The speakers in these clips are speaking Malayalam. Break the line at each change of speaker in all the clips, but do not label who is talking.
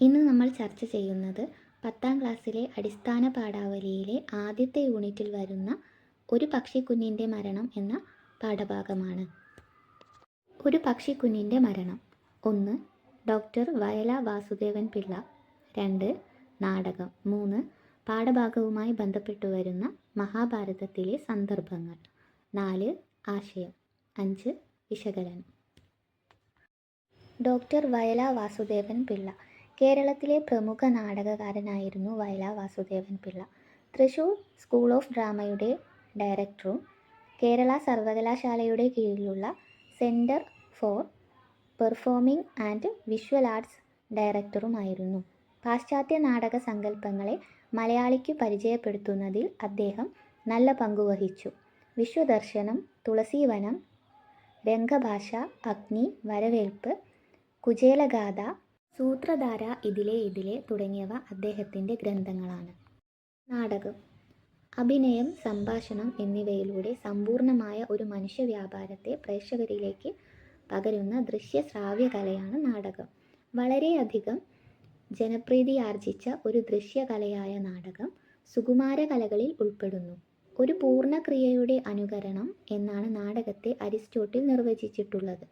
ഇന്ന് നമ്മൾ ചർച്ച ചെയ്യുന്നത് പത്താം ക്ലാസ്സിലെ അടിസ്ഥാന പാഠാവലിയിലെ ആദ്യത്തെ യൂണിറ്റിൽ വരുന്ന ഒരു പക്ഷിക്കുഞ്ഞിന്റെ മരണം എന്ന പാഠഭാഗമാണ്. ഒരു പക്ഷിക്കുഞ്ഞിന്റെ മരണം. ഒന്ന് ഡോക്ടർ വയല വാസുദേവൻ പിള്ള. രണ്ട് നാടകം. മൂന്ന് പാഠഭാഗവുമായി ബന്ധപ്പെട്ടു വരുന്ന മഹാഭാരതത്തിലെ സന്ദർഭങ്ങൾ. നാല് ആശയം. അഞ്ച് വിശകലനം. ഡോക്ടർ വയല വാസുദേവൻ പിള്ള. കേരളത്തിലെ പ്രമുഖ നാടകകാരനായിരുന്നു വയലാർ വാസുദേവൻ പിള്ള. തൃശൂർ സ്കൂൾ ഓഫ് ഡ്രാമയുടെ ഡയറക്ടറും കേരള സർവകലാശാലയുടെ കീഴിലുള്ള centre for performing and visual arts ഡയറക്ടറുമായിരുന്നു. പാശ്ചാത്യ നാടക സങ്കല്പങ്ങളെ മലയാളിക്ക് പരിചയപ്പെടുത്തുന്നതിൽ അദ്ദേഹം നല്ല പങ്കുവഹിച്ചു വിശ്വദർശനം തുളസീവനം രംഗഭാഷ അഗ്നി വരവേൽപ്പ് കുചേലഗാഥ സൂത്രധാര ഇതിലെ ഇതിലെ തുടങ്ങിയവ അദ്ദേഹത്തിന്റെ ഗ്രന്ഥങ്ങളാണ്. നാടകം അഭിനയം സംഭാഷണം എന്നിവയിലൂടെ സമ്പൂർണമായ ഒരു മനുഷ്യ വ്യാപാരത്തെ പ്രേക്ഷകരിലേക്ക് പകരുന്ന ദൃശ്യ ശ്രാവ്യ കലയാണ് നാടകം. വളരെയധികം ജനപ്രീതി ആർജിച്ച ഒരു ദൃശ്യകലയായ നാടകം സുകുമാര കലകളിൽ ഉൾപ്പെടുന്നു. ഒരു പൂർണക്രിയയുടെ അനുകരണം എന്നാണ് നാടകത്തെ അരിസ്റ്റോട്ടിൽ നിർവചിച്ചിട്ടുള്ളത്.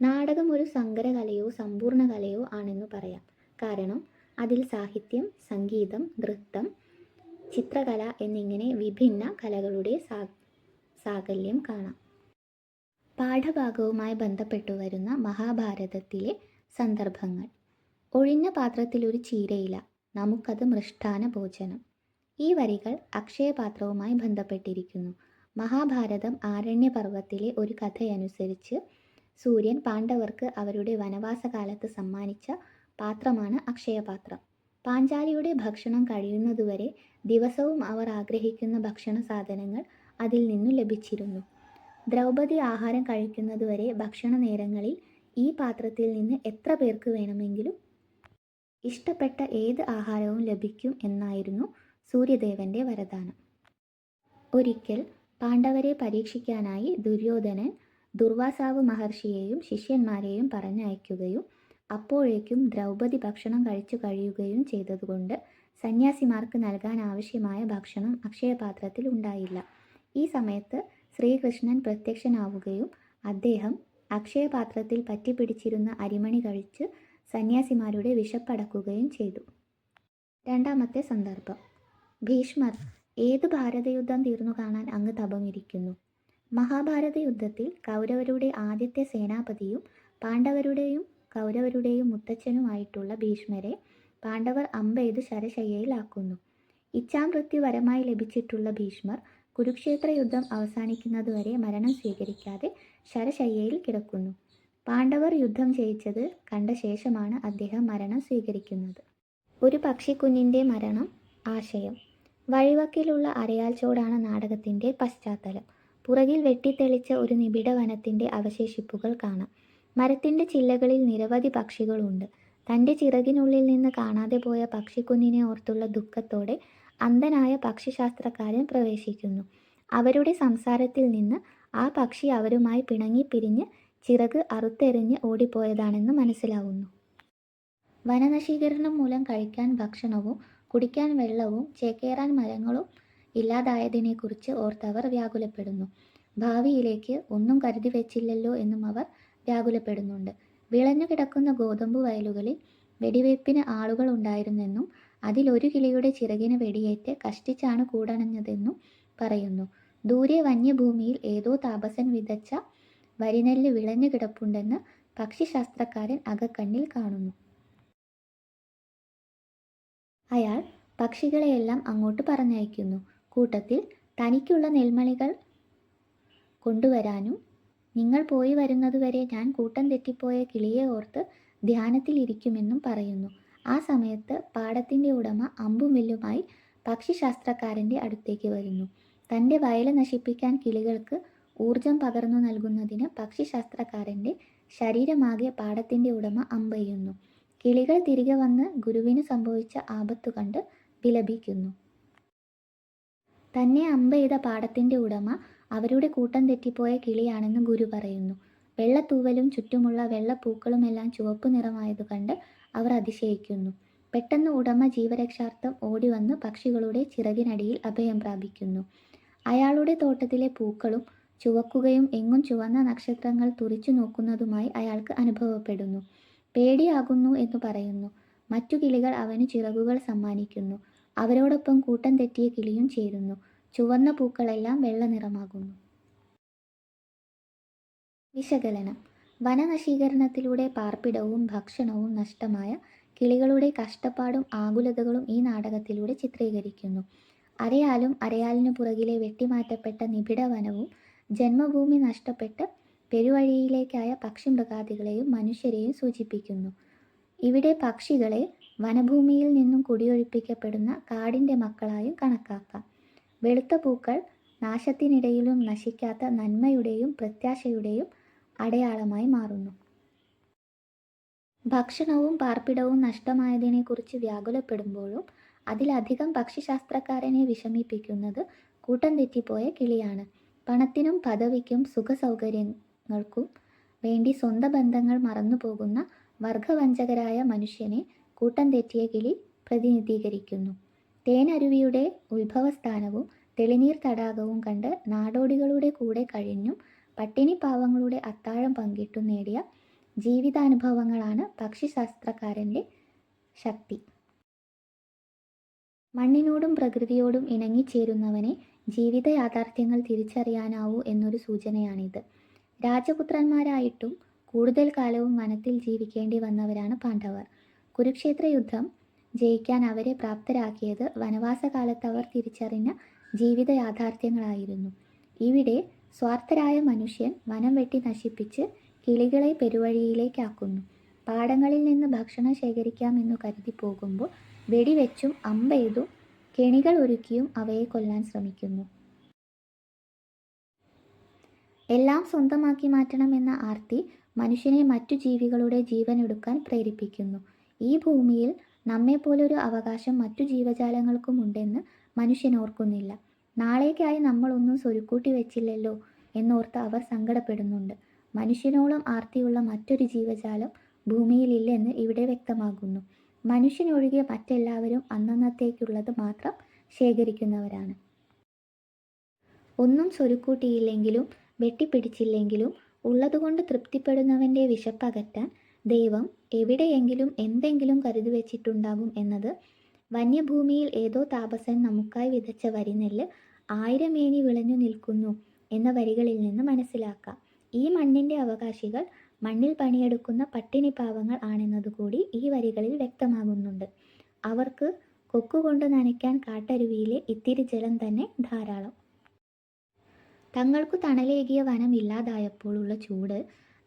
നാടകം ഒരു സങ്കരകലയോ സമ്പൂർണ കലയോ ആണെന്ന് പറയാം. കാരണം അതിൽ സാഹിത്യം സംഗീതം നൃത്തം ചിത്രകല എന്നിങ്ങനെ വിഭിന്ന കലകളുടെ സാ സാകല്യം കാണാം. പാഠഭാഗവുമായി ബന്ധപ്പെട്ടു വരുന്ന മഹാഭാരതത്തിലെ സന്ദർഭങ്ങൾ. ഒഴിഞ്ഞ പാത്രത്തിലൊരു ചീരയില നമുക്കത് മൃഷ്ടാന ഭോജനം. ഈ വരികൾ അക്ഷയപാത്രവുമായി ബന്ധപ്പെട്ടിരിക്കുന്നു. മഹാഭാരതം ആരണ്യപർവത്തിലെ ഒരു കഥയനുസരിച്ച് സൂര്യൻ പാണ്ഡവർക്ക് അവരുടെ വനവാസകാലത്ത് സമ്മാനിച്ച പാത്രമാണ് അക്ഷയപാത്രം. പാഞ്ചാലിയുടെ ഭക്ഷണം കഴിയുന്നതുവരെ ദിവസവും അവർ ആഗ്രഹിക്കുന്ന ഭക്ഷണ സാധനങ്ങൾ അതിൽ നിന്നു ലഭിച്ചിരുന്നു. ദ്രൗപദി ആഹാരം കഴിക്കുന്നതുവരെ ഭക്ഷണ നേരങ്ങളിൽ ഈ പാത്രത്തിൽ നിന്ന് എത്ര പേർക്ക് വേണമെങ്കിലും ഇഷ്ടപ്പെട്ട ഏത് ആഹാരവും ലഭിക്കും എന്നായിരുന്നു സൂര്യദേവന്റെ വരദാനം. ഒരിക്കൽ പാണ്ഡവരെ പരീക്ഷിക്കാനായി ദുര്യോധനൻ ദുർവാസാവ് മഹർഷിയെയും ശിഷ്യന്മാരെയും പറഞ്ഞയക്കുകയും അപ്പോഴേക്കും ദ്രൗപദി ഭക്ഷണം കഴിച്ചു കഴിയുകയും ചെയ്തതുകൊണ്ട് സന്യാസിമാർക്ക് നൽകാൻ ആവശ്യമായ ഭക്ഷണം അക്ഷയപാത്രത്തിൽ ഉണ്ടായില്ല. ഈ സമയത്ത് ശ്രീകൃഷ്ണൻ പ്രത്യക്ഷനാവുകയും അദ്ദേഹം അക്ഷയപാത്രത്തിൽ പറ്റിപ്പിടിച്ചിരുന്ന അരിമണി കഴിച്ച് സന്യാസിമാരുടെ വിശപ്പടക്കുകയും ചെയ്തു. രണ്ടാമത്തെ സന്ദർഭം. ഭീഷ്മർ ഏത് ഭാരതയുദ്ധം തീർന്നു കാണാൻ അങ്ങ് തപമിരിക്കുന്നു? മഹാഭാരത യുദ്ധത്തിൽ കൗരവരുടെ ആദ്യത്തെ സേനാപതിയും പാണ്ഡവരുടെയും കൗരവരുടെയും മുത്തച്ഛനുമായിട്ടുള്ള ഭീഷ്മരെ പാണ്ഡവർ അമ്പെയ്ത് ശരശയ്യയിലാക്കുന്നു. ഇച്ഛാമൃത്യു വരമായി ലഭിച്ചിട്ടുള്ള ഭീഷ്മർ കുരുക്ഷേത്ര യുദ്ധം അവസാനിക്കുന്നതുവരെ മരണം സ്വീകരിക്കാതെ ശരശയ്യയിൽ കിടക്കുന്നു. പാണ്ഡവർ യുദ്ധം ജയിച്ചത് കണ്ട ശേഷമാണ് അദ്ദേഹം മരണം സ്വീകരിക്കുന്നത്. ഒരു പക്ഷിക്കുഞ്ഞിന്റെ മരണം ആശയം. വഴിവക്കിലുള്ള അരയാൽ ചോടാണ് നാടകത്തിന്റെ പശ്ചാത്തലം. പുറകിൽ വെട്ടിത്തെളിച്ച ഒരു നിബിഡ വനത്തിന്റെ അവശേഷിപ്പുകൾ കാണാം. മരത്തിന്റെ ചില്ലകളിൽ നിരവധി പക്ഷികളുണ്ട്. തന്റെ ചിറകിനുള്ളിൽ നിന്ന് കാണാതെ പോയ പക്ഷിക്കുഞ്ഞിനെ ഓർത്തുള്ള ദുഃഖത്തോടെ അന്ധനായ പക്ഷിശാസ്ത്രക്കാരൻ പ്രവേശിക്കുന്നു. അവരുടെ സംസാരത്തിൽ നിന്ന് ആ പക്ഷി അവരുമായി പിണങ്ങി പിരിഞ്ഞ് ചിറക് അറുത്തെറിഞ്ഞ് ഓടിപ്പോയതാണെന്ന് മനസ്സിലാവുന്നു. വനനശീകരണം മൂലം കഴിക്കാൻ ഭക്ഷണവും കുടിക്കാൻ വെള്ളവും ചേക്കേറാൻ മരങ്ങളും ഇല്ലാതായതിനെക്കുറിച്ച് ഓർത്തവർ വ്യാകുലപ്പെടുന്നു. ഭാവിയിലേക്ക് ഒന്നും കരുതി വെച്ചില്ലല്ലോ എന്നും അവർ വ്യാകുലപ്പെടുന്നുണ്ട്. വിളഞ്ഞു കിടക്കുന്ന ഗോതമ്പ് വയലുകളിൽ വെടിവയ്പ്പിന് ആളുകൾ ഉണ്ടായിരുന്നെന്നും അതിൽ ഒരു കിളിയുടെ ചിറകിന് വെടിയേറ്റ് കഷ്ടിച്ചാണ് കൂടണഞ്ഞതെന്നും പറയുന്നു. ദൂരെ വന്യഭൂമിയിൽ ഏതോ താപസൻ വിതച്ച വരിനെല്ല് വിളഞ്ഞു കിടപ്പുണ്ടെന്ന് പക്ഷിശാസ്ത്രക്കാരൻ അകക്കണ്ണിൽ കാണുന്നു. അയാൾ പക്ഷികളെയെല്ലാം അങ്ങോട്ട് പറഞ്ഞയക്കുന്നു. കൂട്ടത്തിൽ തനിക്കുള്ള നെൽമണികൾ കൊണ്ടുവരാനും നിങ്ങൾ പോയി വരുന്നതുവരെ ഞാൻ കൂട്ടം തെറ്റിപ്പോയ കിളിയെ ഓർത്ത് ധ്യാനത്തിലിരിക്കുമെന്നും പറയുന്നു. ആ സമയത്ത് പാടത്തിന്റെ ഉടമ അമ്പും വില്ലുമായി പക്ഷിശാസ്ത്രക്കാരന്റെ അടുത്തേക്ക് വരുന്നു. തന്റെ വയൽ നശിപ്പിക്കാൻ കിളികൾക്ക് ഊർജം പകർന്നു നൽകുന്നതിന് പക്ഷിശാസ്ത്രക്കാരന്റെ ശരീരമാകെ പാടത്തിന്റെ ഉടമ അമ്പെയ്യുന്നു. കിളികൾ തിരികെ വന്ന് ഗുരുവിന് സംഭവിച്ച ആപത്തു കണ്ട് വിലപിക്കുന്നു. തന്നെ അമ്പ ചെയ്ത പാടത്തിന്റെ ഉടമ അവരുടെ കൂട്ടം തെറ്റിപ്പോയ കിളിയാണെന്ന് ഗുരു പറയുന്നു. വെള്ളത്തൂവലും ചുറ്റുമുള്ള വെള്ളപ്പൂക്കളുമെല്ലാം ചുവപ്പ് നിറമായത് കണ്ട് അവർ അതിശയിക്കുന്നു. പെട്ടെന്ന് ഉടമ ജീവരക്ഷാർത്ഥം ഓടി വന്ന് പക്ഷികളുടെ ചിറകിനടിയിൽ അഭയം പ്രാപിക്കുന്നു. അയാളുടെ തോട്ടത്തിലെ പൂക്കളും ചുവക്കുകയും എങ്ങും ചുവന്ന നക്ഷത്രങ്ങൾ തുറിച്ചു നോക്കുന്നതുമായി അയാൾക്ക് അനുഭവപ്പെടുന്നു. പേടിയാകുന്നു എന്ന് പറയുന്നു. മറ്റു കിളികൾ അവന് ചിറകുകൾ സമ്മാനിക്കുന്നു. അവരോടൊപ്പം കൂട്ടം തെറ്റിയ കിളിയും ചേരുന്നു. ചുവന്ന പൂക്കളെല്ലാം വെള്ള നിറമാകുന്നു. വിശകലനം. വനനശീകരണത്തിലൂടെ പാർപ്പിടവും ഭക്ഷണവും നഷ്ടമായ കിളികളുടെ കഷ്ടപ്പാടും ആകുലതകളും ഈ നാടകത്തിലൂടെ ചിത്രീകരിക്കുന്നു. അരയാലും അരയാലിനു പുറകിലെ വെട്ടിമാറ്റപ്പെട്ട നിബിഡ വനവും ജന്മഭൂമി നഷ്ടപ്പെട്ട് പെരുവഴിയിലേക്കായ പക്ഷിമൃഗാദികളെയും മനുഷ്യരെയും സൂചിപ്പിക്കുന്നു. ഇവിടെ പക്ഷികളെ വനഭൂമിയിൽ നിന്നും കുടിയൊഴിപ്പിക്കപ്പെടുന്ന കാടിന്റെ മക്കളായും കണക്കാക്കാം. വെളുത്ത പൂക്കൾ നാശത്തിനിടയിലും നശിക്കാത്ത നന്മയുടെയും പ്രത്യാശയുടെയും അടയാളമായി മാറുന്നു. ഭക്ഷണവും പാർപ്പിടവും നഷ്ടമായതിനെക്കുറിച്ച് വ്യാകുലപ്പെടുമ്പോഴും അതിലധികം പക്ഷിശാസ്ത്രക്കാരനെ വിഷമിപ്പിക്കുന്നത് കൂട്ടം തെറ്റിപ്പോയ കിളിയാണ്. പണത്തിനും പദവിക്കും സുഖസൗകര്യങ്ങൾക്കും വേണ്ടി സ്വന്തം ബന്ധങ്ങൾ മറന്നുപോകുന്ന വർഗവഞ്ചകരായ മനുഷ്യനെ കൂട്ടം തെറ്റിയ കിളി പ്രതിനിധീകരിക്കുന്നു. തേനരുവിയുടെ ഉത്ഭവസ്ഥാനവും തെളിനീർ തടാകവും കണ്ട് നാടോടികളുടെ കൂടെ കഴിഞ്ഞും പട്ടിണി പാവങ്ങളുടെ അത്താഴം പങ്കിട്ടും നേടിയ ജീവിതാനുഭവങ്ങളാണ് പക്ഷിശാസ്ത്രക്കാരന്റെ ശക്തി. മണ്ണിനോടും പ്രകൃതിയോടും ഇണങ്ങിച്ചേരുന്നവനെ ജീവിത യാഥാർത്ഥ്യങ്ങൾ തിരിച്ചറിയാനാവൂ എന്നൊരു സൂചനയാണിത്. രാജപുത്രന്മാരായിട്ടും കൂടുതൽ കാലവും വനത്തിൽ ജീവിക്കേണ്ടി വന്നവരാണ് പാണ്ഡവർ. കുരുക്ഷേത്ര യുദ്ധം ജയിക്കാൻ അവരെ പ്രാപ്തരാക്കിയത് വനവാസകാലത്ത് അവർ തിരിച്ചറിഞ്ഞ ജീവിത യാഥാർത്ഥ്യങ്ങളായിരുന്നു. ഇവിടെ സ്വാർത്ഥരായ മനുഷ്യൻ വനം വെട്ടി നശിപ്പിച്ച് കിളികളെ പെരുവഴിയിലേക്കാക്കുന്നു. പാടങ്ങളിൽ നിന്ന് ഭക്ഷണം ശേഖരിക്കാമെന്നു കരുതി പോകുമ്പോൾ വെടിവെച്ചും അമ്പെയ്തും കെണികൾ ഒരുക്കിയും അവയെ കൊല്ലാൻ ശ്രമിക്കുന്നു. എല്ലാം സ്വന്തമാക്കി മാറ്റണമെന്ന ആർത്തി മനുഷ്യനെ മറ്റു ജീവികളുടെ ജീവൻ എടുക്കാൻ പ്രേരിപ്പിക്കുന്നു. ഈ ഭൂമിയിൽ നമ്മെപ്പോലൊരു അവകാശം മറ്റു ജീവജാലങ്ങൾക്കും ഉണ്ടെന്ന് മനുഷ്യൻ ഓർക്കുന്നില്ല. നാളേക്കായി നമ്മളൊന്നും സ്വരുക്കൂട്ടി വെച്ചില്ലല്ലോ എന്നോർത്ത് അവർ സങ്കടപ്പെടുന്നുണ്ട്. മനുഷ്യനോളം ആർത്തിയുള്ള മറ്റൊരു ജീവജാലം ഭൂമിയിലില്ലെന്ന് ഇവിടെ വ്യക്തമാകുന്നു. മനുഷ്യനൊഴികെ മറ്റെല്ലാവരും അന്നന്നത്തേക്കുള്ളത് മാത്രം ശേഖരിക്കുന്നവരാണ്. ഒന്നും സ്വരുക്കൂട്ടിയില്ലെങ്കിലും വെട്ടിപ്പിടിച്ചില്ലെങ്കിലും ഉള്ളതുകൊണ്ട് തൃപ്തിപ്പെടുന്നവന്റെ വിശപ്പകറ്റാൻ ദൈവം എവിടെയെങ്കിലും എന്തെങ്കിലും കരുതി വച്ചിട്ടുണ്ടാകും എന്നത് വന്യഭൂമിയിൽ ഏതോ താപസൻ നമുക്കായി വിതച്ച വരിനെല്ല് ആയിരമേനി വിളഞ്ഞു നിൽക്കുന്നു എന്ന വരികളിൽ നിന്ന് മനസ്സിലാക്കാം. ഈ മണ്ണിന്റെ അവകാശികൾ മണ്ണിൽ പണിയെടുക്കുന്ന പട്ടിണി പാവങ്ങൾ ആണെന്നതുകൂടി ഈ വരികളിൽ വ്യക്തമാകുന്നുണ്ട്. അവർക്ക് കൊക്കുകൊണ്ട് നനയ്ക്കാൻ കാട്ടരുവിയിലെ ഇത്തിരി ജലം തന്നെ ധാരാളം. തങ്ങൾക്കു തണലേകിയ വനം ഇല്ലാതായപ്പോഴുള്ള ചൂട്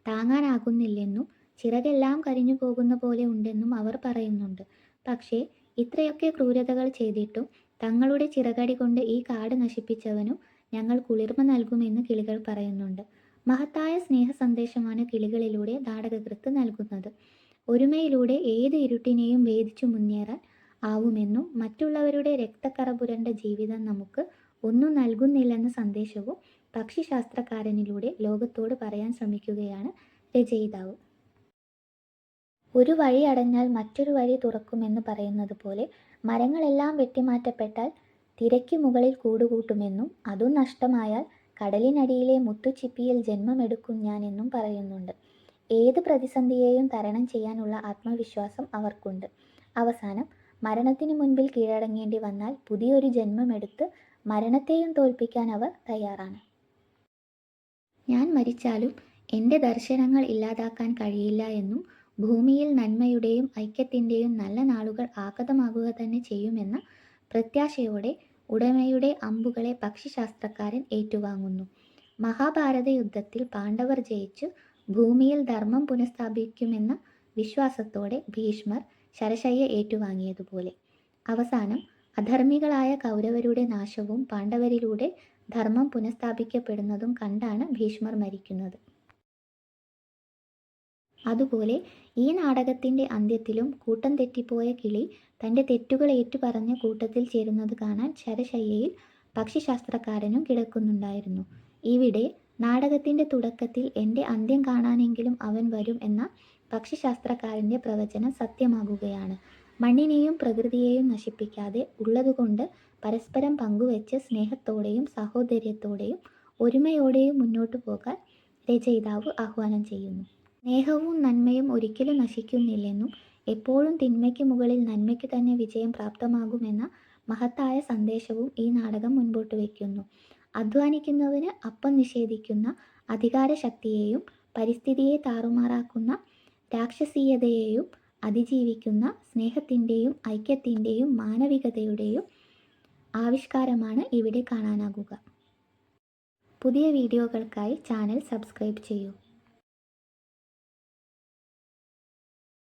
താങ്ങാനാകുന്നില്ലെന്നും ചിറകെല്ലാം കരിഞ്ഞു പോകുന്ന പോലെ ഉണ്ടെന്നും അവർ പറയുന്നുണ്ട്. പക്ഷേ ഇത്രയൊക്കെ ക്രൂരതകൾ ചെയ്തിട്ടും തങ്ങളുടെ ചിറകടി കൊണ്ട് ഈ കാട് നശിപ്പിച്ചവനും ഞങ്ങൾ കുളിർമ നൽകുമെന്ന് കിളികൾ പറയുന്നുണ്ട്. മഹത്തായ സ്നേഹ സന്ദേശമാണ് കിളികളിലൂടെ നാടകകൃത്ത് നൽകുന്നത്. ഒരുമയിലൂടെ ഏത് ഇരുട്ടിനെയും ഭേദിച്ചു മുന്നേറാൻ ആവുമെന്നും മറ്റുള്ളവരുടെ രക്തക്കറ പുരണ്ട ജീവിതം നമുക്ക് ഒന്നും നൽകുന്നില്ലെന്ന സന്ദേശവും പക്ഷിശാസ്ത്രക്കാരനിലൂടെ ലോകത്തോട് പറയാൻ ശ്രമിക്കുകയാണ് രചയിതാവ്. ഒരു വഴി അടഞ്ഞാൽ മറ്റൊരു വഴി തുറക്കുമെന്ന് പറയുന്നത് പോലെ മരങ്ങളെല്ലാം വെട്ടിമാറ്റപ്പെട്ടാൽ തിരക്ക് മുകളിൽ കൂടുകൂട്ടുമെന്നും അതും നഷ്ടമായാൽ കടലിനടിയിലെ മുത്തുച്ചിപ്പിയിൽ ജന്മമെടുക്കും ഞാൻ എന്നും പറയുന്നുണ്ട്. ഏത് പ്രതിസന്ധിയെയും തരണം ചെയ്യാനുള്ള ആത്മവിശ്വാസം അവർക്കുണ്ട്. അവസാനം മരണത്തിന് മുൻപിൽ കീഴടങ്ങേണ്ടി വന്നാൽ പുതിയൊരു ജന്മമെടുത്ത് മരണത്തെയും തോൽപ്പിക്കാൻ അവർ തയ്യാറാണ്. ഞാൻ മരിച്ചാലും എന്റെ ദർശനങ്ങൾ ഇല്ലാതാക്കാൻ കഴിയില്ല എന്നും ഭൂമിയിൽ നന്മയുടെയും ഐക്യത്തിന്റെയും നല്ല നാളുകൾ ആഗതമാകുക തന്നെ ചെയ്യുമെന്ന പ്രത്യാശയോടെ ഉടമയുടെ അമ്പുകളെ പക്ഷിശാസ്ത്രക്കാരൻ ഏറ്റുവാങ്ങുന്നു. മഹാഭാരത യുദ്ധത്തിൽ പാണ്ഡവർ ജയിച്ചു ഭൂമിയിൽ ധർമ്മം പുനഃസ്ഥാപിക്കുമെന്ന വിശ്വാസത്തോടെ ഭീഷ്മർ ശരശയ്യ ഏറ്റുവാങ്ങിയതുപോലെ. അവസാനം അധർമ്മികളായ കൗരവരുടെ നാശവും പാണ്ഡവരിലൂടെ ധർമ്മം പുനഃസ്ഥാപിക്കപ്പെടുന്നതും കണ്ടാണ് ഭീഷ്മർ മരിക്കുന്നത്. അതുപോലെ ഈ നാടകത്തിന്റെ അന്ത്യത്തിലും കൂട്ടം തെറ്റിപ്പോയ കിളി തന്റെ തെറ്റുകൾ ഏറ്റുപറഞ്ഞ് കൂട്ടത്തിൽ ചേരുന്നത് കാണാൻ ശരശയ്യയിൽ പക്ഷിശാസ്ത്രക്കാരനും കിടക്കുന്നുണ്ടായിരുന്നു. ഇവിടെ നാടകത്തിന്റെ തുടക്കത്തിൽ എന്റെ അന്ത്യം കാണാനെങ്കിലും അവൻ വരും എന്ന പക്ഷിശാസ്ത്രക്കാരന്റെ പ്രവചനം സത്യമാകുകയാണ്. മണ്ണിനെയും പ്രകൃതിയെയും നശിപ്പിക്കാതെ ഉള്ളതുകൊണ്ട് പരസ്പരം പങ്കുവെച്ച് സ്നേഹത്തോടെയും സഹോദര്യത്തോടെയും ഒരുമയോടെയും മുന്നോട്ടു പോകാൻ രചയിതാവ് ആഹ്വാനം ചെയ്യുന്നു. സ്നേഹവും നന്മയും ഒരിക്കലും നശിക്കുന്നില്ലെന്നും എപ്പോഴും തിന്മയ്ക്ക് മുകളിൽ നന്മയ്ക്ക് തന്നെ വിജയം പ്രാപ്തമാകുമെന്ന മഹത്തായ സന്ദേശവും ഈ നാടകം മുൻപോട്ട് വയ്ക്കുന്നു അധ്വാനിക്കുന്നവന് അപ്പം നിഷേധിക്കുന്ന അധികാരശക്തിയെയും പരിസ്ഥിതിയെ താറുമാറാക്കുന്ന രാക്ഷസീയതയെയും അതിജീവിക്കുന്ന സ്നേഹത്തിന്റെയും ഐക്യത്തിന്റെയും മാനവികതയുടെയും ആവിഷ്കാരമാണ് ഇവിടെ കാണാനാകുക. പുതിയ വീഡിയോകൾക്കായി ചാനൽ സബ്സ്ക്രൈബ് ചെയ്യൂ.